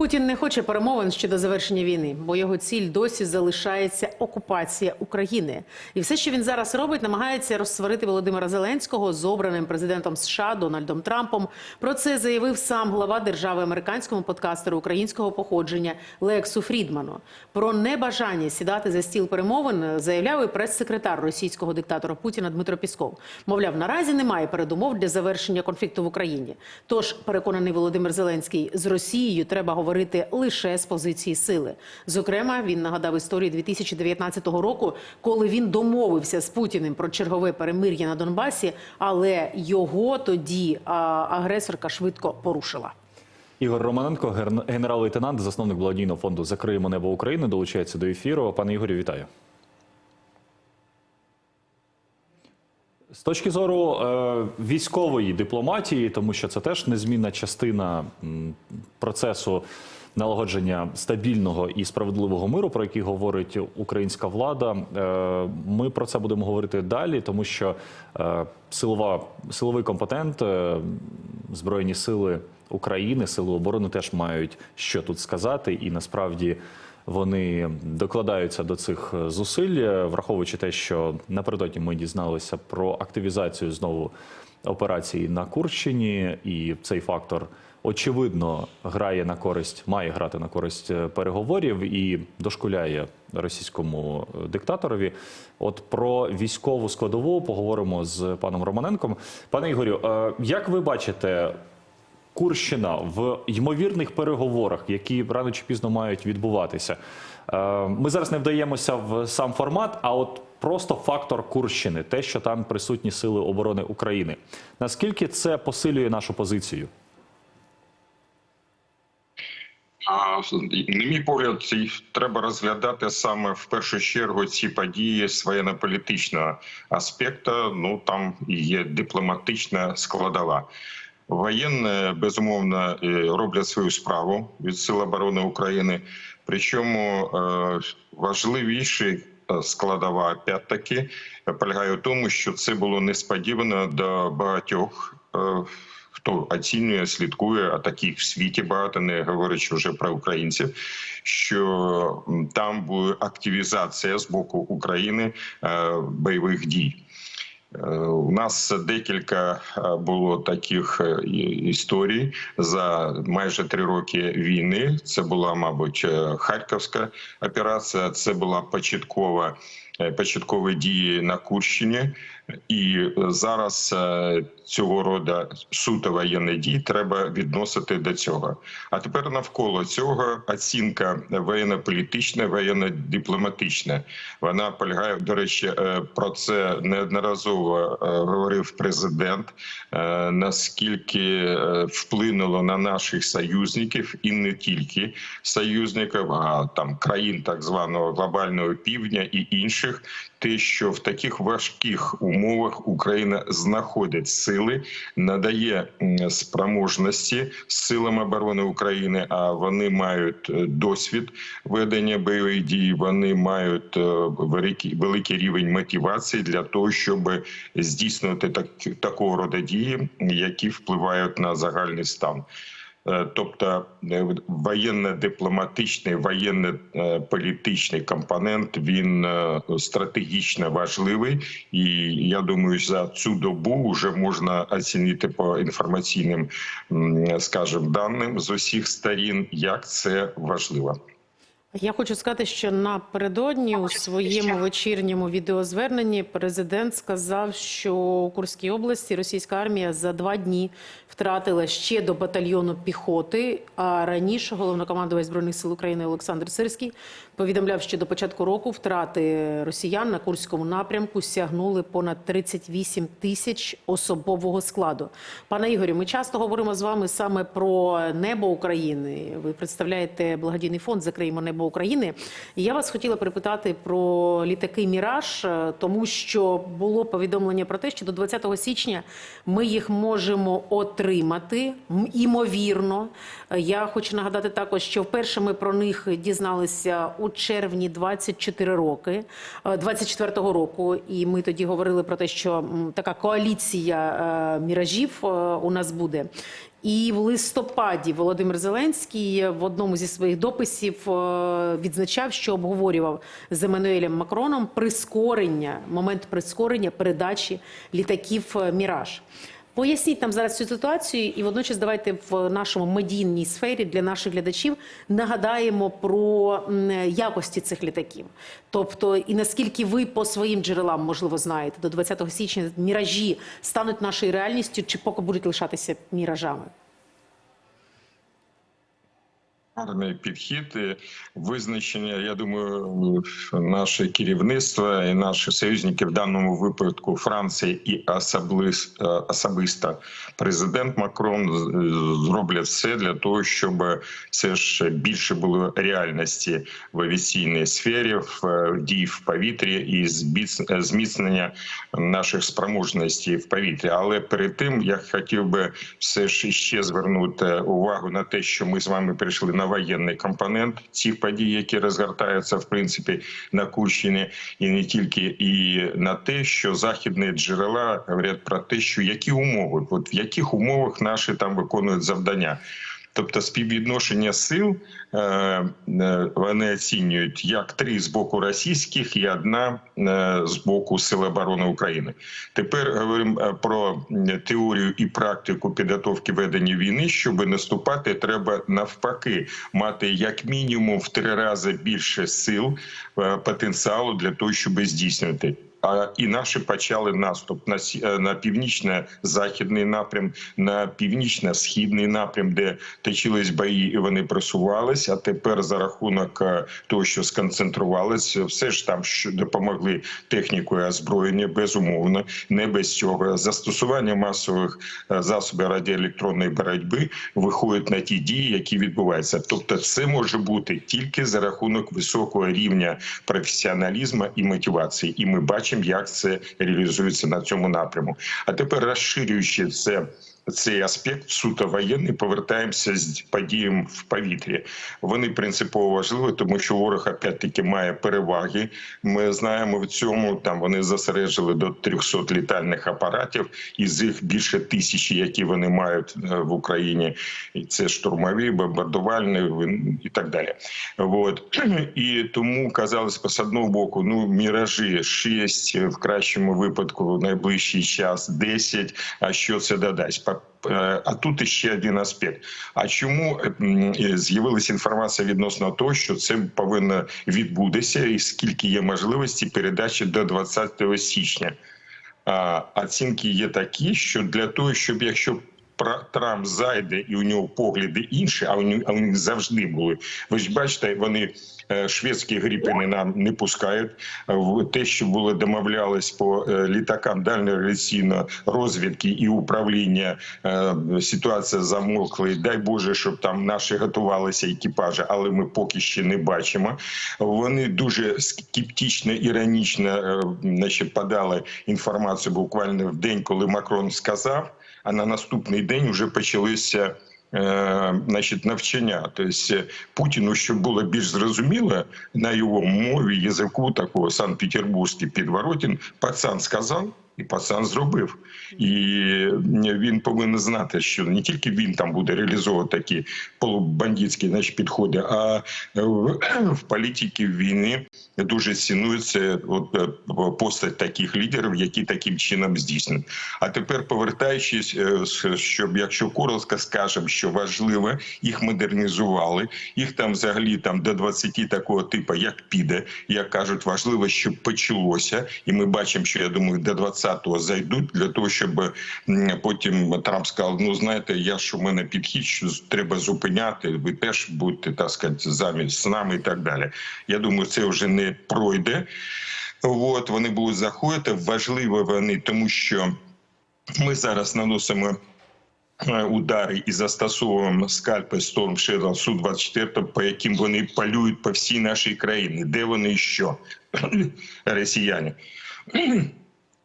Путін не хоче перемовин щодо завершення війни, бо його ціль досі залишається окупація України. І все, що він зараз робить, намагається розсварити Володимира Зеленського з обраним президентом США Дональдом Трампом. Про це заявив сам глава держави американському подкастеру українського походження Лексу Фрідману. Про небажання сідати за стіл перемовин заявляв і прес-секретар російського диктатора Путіна Дмитро Пісков. Мовляв, наразі немає передумов для завершення конфлікту в Україні. Тож переконаний Володимир Зеленський з Росією треба говорити лише з позиції сили. Зокрема, він нагадав історію 2019 року, коли він домовився з Путіним про чергове перемир'я на Донбасі, але його тоді агресорка швидко порушила. Ігор Романенко, генерал-лейтенант, засновник благодійного фонду Закриємо небо України, долучається до ефіру. Пане Ігорю, вітаю. З точки зору е, військової дипломатії, тому що це теж незмінна частина м, процесу налагодження стабільного і справедливого миру, про який говорить українська влада. Е, ми про це будемо говорити далі, тому що е, силова, силовий компонент, е, збройні сили України, сили оборони теж мають що тут сказати, і насправді. Вони докладаються до цих зусиль, е, враховуючи те, що напередодні ми дізналися про активізацію знову операції на Курщині, і цей фактор очевидно грає на користь, має грати на користь е, переговорів і дошкуляє російському е, диктаторові. От про військову складову поговоримо з паном Романенком. Пане Ігорю, як ви бачите? Курщина в ймовірних переговорах, які рано чи пізно мають відбуватися. Е, Ми зараз не вдаємося в сам формат, а от просто фактор Курщини, те, що там присутні сили оборони України. Наскільки це посилює нашу позицію? На мій погляд, треба розглядати саме в першу чергу ці події з воєнно-політичного аспекту. Ну там є дипломатична складова. Воєнні, безумовно роблять свою справу від Сил оборони України. Причому е, важливіший е, складова опять-таки полягає в тому, що це було несподівано до багатьох. е, Хто оцінює, слідкує, а таких в світі багато, не говорячи вже про українців, що там буде активізація з боку України бойових дій. Е, У нас декілька е, було таких е, історій за майже три роки війни. Це була, мабуть, харківська операція. Це була початкова початкові дії на Курщині, і е, зараз е, цього роду суто воєнні дії треба відносити до цього. А тепер навколо цього оцінка воєнно-політична, воєнно-дипломатична. Вона полягає, до речі, е, про це неодноразово е, говорив президент. е, Наскільки е, вплинуло на наших союзників і не тільки союзників, а там країн так званого глобального півдня і інших, те, що в таких важких умовах Україна знаходить сили, надає спроможності силам оборони України. А вони мають е, досвід ведення бойових дій. Вони мають е, великий великий рівень мотивації для того, щоб здійснювати так, такого роду дії, які впливають на загальний стан. Е, Тобто е, воєнно-дипломатичний, воєнно-політичний компонент він е, стратегічно важливий, і я думаю, за цю добу вже можна оцінити по інформаційним, скажімо, даним з усіх сторін, як це важливо. Я хочу сказати, що напередодні у своєму вечірньому відеозверненні президент сказав, що у Курській області російська армія за два дні втратила ще до батальйону піхоти. А раніше головнокомандувач збройних сил України Олександр Сирський повідомляв, що до початку року втрати росіян на курському напрямку сягнули понад 38 тисяч особового складу. Пане Ігорю, ми часто говоримо з вами саме про небо України. Ви представляєте благодійний фонд Закриємо небо України. І я вас хотіла перепитати про літаки Міраж, е, тому що було повідомлення про те, що до 20 січня ми їх можемо отримати. Імовірно, Е, я хочу нагадати також, що вперше ми про них дізналися у червні 24 роки, е, 24-го року. І ми тоді говорили про те, що така коаліція е, міражів е, у нас буде. І в листопаді Володимир Зеленський в одному зі своїх дописів е, відзначав, що обговорював з Еммануелем Макроном прискорення, момент прискорення передачі літаків е, Міраж. Поясніть нам зараз цю ситуацію, і водночас давайте в нашому медійній сфері для наших глядачів нагадаємо про якості цих літаків. Тобто, і наскільки ви по своїм джерелам можливо знаєте, до 20 січня міражі стануть нашою реальністю, чи поки будуть лишатися міражами? Гарний підхід, і визначення. Я думаю, наше керівництво і наші союзники в даному випадку Франції і е, особисто президент Макрон зроблять все для того, щоб все ж більше було реальності в авіаційній сфері, в е, дій в повітрі і зміцнення наших спроможностей в повітрі. Але перед тим я хотів би все ж ще звернути увагу на те, що ми з вами перейшли на воєнний компонент цих подій, які розгортаються в принципі на Курщині, і не тільки і на те, що західні джерела говорять про те, що які умови, от в яких умовах наші там виконують завдання. Тобто співвідношення сил е, е, вони оцінюють як три з боку російських і одна е, з боку Сил оборони України. Тепер говоримо про теорію і практику підготовки ведення війни. Щоб наступати, треба навпаки мати як мінімум в три рази більше сил потенціалу для того, щоб здійснювати. І наші почали наступ на е, на північно-західний напрям, на північно-східний напрям, де точились бої, і вони просувались. А тепер за рахунок е, того, що сконцентрувалися, все ж там що допомогли технікою озброєння, безумовно, не без цього. Застосування масових е, засобів радіоелектронної боротьби виходить на ті дії, які відбуваються. Тобто, це може бути тільки за рахунок високого рівня професіоналізму і мотивації. І ми бачимо, як це реалізується на цьому напряму. А тепер розширюючи це. Цей аспект суто воєнний, повертаємося з подіям в повітрі. Вони принципово важливі, тому що ворог опять-таки має переваги. Ми знаємо в цьому. Там вони зосереджили до 300 літальних апаратів, із їх більше тисячі, які вони мають е, в Україні. І це штурмові, бомбардувальні і так далі. От і тому казалось з одного боку, ну міражі 6, в кращому випадку найближчий час 10, А що це додасть? Па- е, А тут іще один аспект. А чому е, з'явилася інформація відносно того, що це повинно відбутися, і скільки є можливості передачі до 20 січня? А, оцінки є такі, що для того, щоб якщо Трамп зайде і у нього погляди інші, а у них, завжди були. Ви ж бачите, вони е, шведські гріпини нам не пускають. Е, Те, що було домовлялись по е, літакам дальньоавіаційної розвідки і управління, ситуація замовкла. І дай Боже, щоб там наші готувалися екіпажі, але ми поки ще не бачимо. Вони дуже скептично, іронічно значить, подали інформацію буквально в день, коли Макрон сказав. А на наступний день вже почалися е, значить, навчання. Тобто е, Путіну, щоб було більш зрозуміло на його мові, язику такого Санкт-Петербурзький підворотін, пацан сказав. І пацан зробив, і він повинен знати, що не тільки він там буде реалізовувати такі полубандитські значить, підходи, а в, в політиці війни дуже цінується от е, постать таких лідерів, які таким чином здійснюють. А тепер повертаючись, е, щоб якщо коротко скажемо, що важливо, їх модернізували, їх там взагалі там до 20 такого типу, як піде, як кажуть, важливо, щоб почалося, і ми бачимо, що я думаю, до 20-го зайдуть для того, щоб потім Трамп сказав: ну знаєте, я ж у мене підхід, що треба зупиняти. Ви теж будьте так сказати, замість з нами і так далі. Я думаю, це вже не пройде. От вони будуть заходити. Важливо вони, тому що ми зараз наносимо. е, Удари і застосовуємо скальпи Storm Shadow су 24 по яким вони полюють по всій нашій країні. Де вони і що? Росіяни.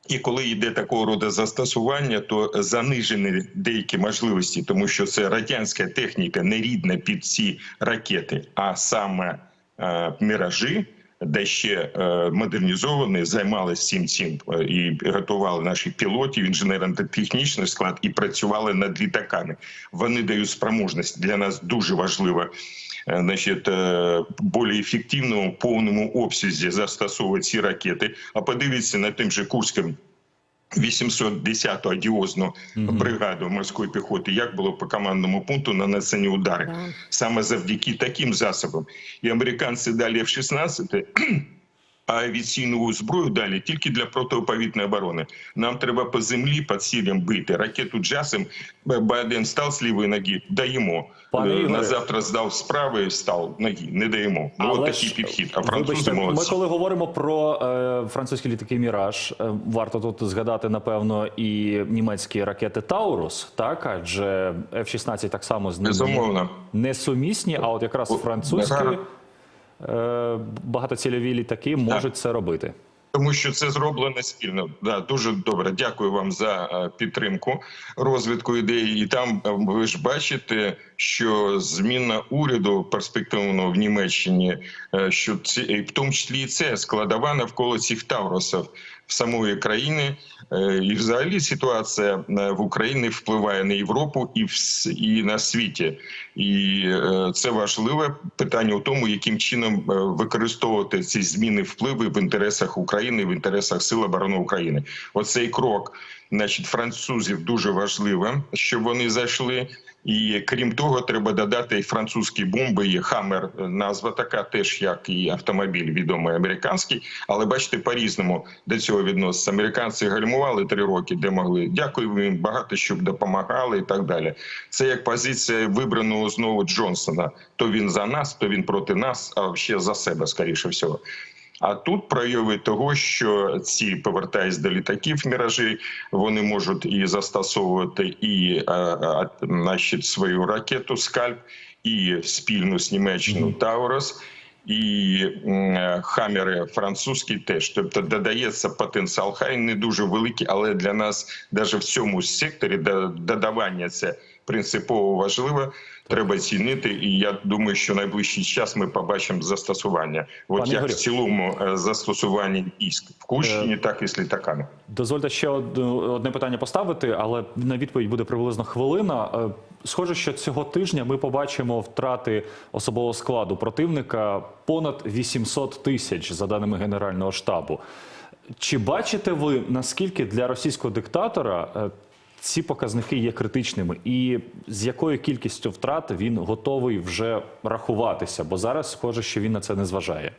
І коли йде такого роду застосування, то занижені деякі можливості, тому що це радянська техніка не рідна під ці ракети, а саме е, міражі. де ще е, модернізовані, займалися цим цим е, і готували наших пілотів, інженерно-технічний склад і працювали над літаками. Вони дають спроможність для нас дуже важливо. Е, Значить, е, більш ефективному повному обсязі застосовувати ці ракети. А подивіться на тим же Курським 810-ту одіозну бригаду морської піхоти, як було по командному пункту нанесені удари Да. саме завдяки таким засобам. І американці далі F-16, а авіаційну зброю далі тільки для протиповітної оборони. Нам треба по землі під цілям бити. Ракету джасом Байден став з лівої ноги, даємо. Пане Е, На завтра здав з правої, став ноги, не даємо. Ну, от такий підхід. А вибачте, французи ми коли говоримо про е, французькі літаки Міраж, е, варто тут згадати напевно і німецькі ракети Таурус, так адже F-16 так само з ними несумісні, а от якраз французькі багатоцільові літаки можуть це робити. Тому що це зроблено спільно. Да, дуже добре. Дякую вам за е, підтримку розвитку ідеї. І там е, ви ж бачите, що зміна уряду перспективного в Німеччині, е, що ці в тому числі і це складова навколо цих тавросів самої країни. Е, І взагалі ситуація е, в Україні впливає на Європу і в і на світі. І е, це важливе питання у тому, яким чином використовувати ці зміни впливи в інтересах України, в інтересах Сил оборони України. Оцей крок, значить, французів дуже важливо, щоб вони зайшли. І крім того, треба додати і французькі бомби. Є Хаммер, назва така, теж як і автомобіль відомий американський. Але бачите, по різному до цього відноситься. Американці гальмували три роки, де могли. Дякую їм багато, щоб допомагали і так далі. Це як позиція вибраного знову Джонсона. То він за нас, то він проти нас, а ще за себе, скоріше всього. А тут прояви того, що ці повертаясь до літаків міражі, вони можуть і застосовувати і е, е, значить, свою ракету скальп, і спільну з Німеччиною Таурос. І м, хамери французькі теж, тобто додається потенціал, хай не дуже великий, але для нас навіть в цьому секторі до- додавання це принципово важливо. Треба цінити, і я думаю, що найближчий час ми побачимо застосування. От Пане як Ігорю. в цілому е, застосування військ в Курщині, так і з літаками. Дозвольте ще од- одне питання поставити, але на відповідь буде приблизно хвилина. Е, Схоже, що цього тижня ми побачимо втрати особового складу противника понад 800 тисяч за даними Генерального штабу. Чи бачите ви наскільки для російського диктатора е, ці показники є критичними, і з якою кількістю втрат він готовий вже рахуватися? Бо зараз схоже, що він на це не зважає.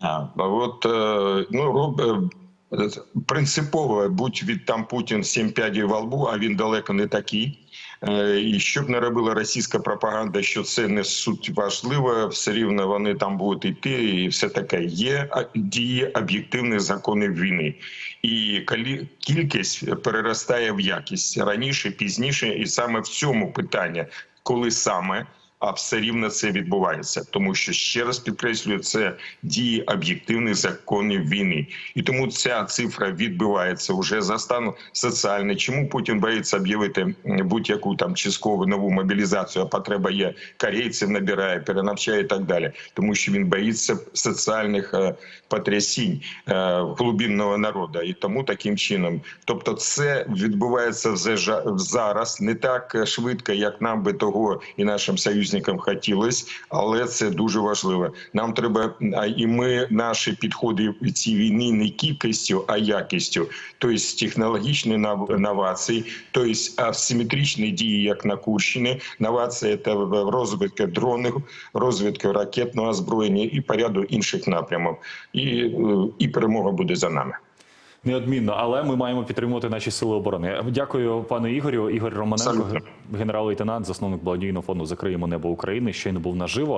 А от е, ну е, принципово, будь від там Путін сім п'ядів во лбу, а він далеко не такий. Е, І щоб не робила російська пропаганда, що це не суть важливо, все рівно вони там будуть йти, і все таке є дії об'єктивних законів війни. І кількість переростає в якість раніше, пізніше, і саме в цьому питання, коли саме. А все рівно це відбувається, тому що ще раз підкреслюю, це дії об'єктивних законів війни, і тому ця цифра відбувається вже за стану соціальний. Чому Путін боїться об'явити будь-яку там часткову нову мобілізацію? А потреба є корейців набирає, перенавчає і так далі, тому що він боїться соціальних е, потрясінь е, глибинного народу, і тому таким чином, тобто, це відбувається вже зараз не так швидко, як нам би того і нашим союзникам хотілося, але це дуже важливо. Нам треба і ми наші підходи в цій війні не кількістю, а якістю, тобто технологічні новації, тобто асиметричні дії, як на Курщині. Новація це в розвитку дронів, розвитку ракетного озброєння і по ряду інших напрямів. І, е, і перемога буде за нами. Неодмінно, але ми маємо підтримувати наші сили оборони. Дякую, пане Ігорю. Ігор Романенко, генерал-лейтенант, засновник благодійного фонду Закриємо небо України. Щойно був наживо.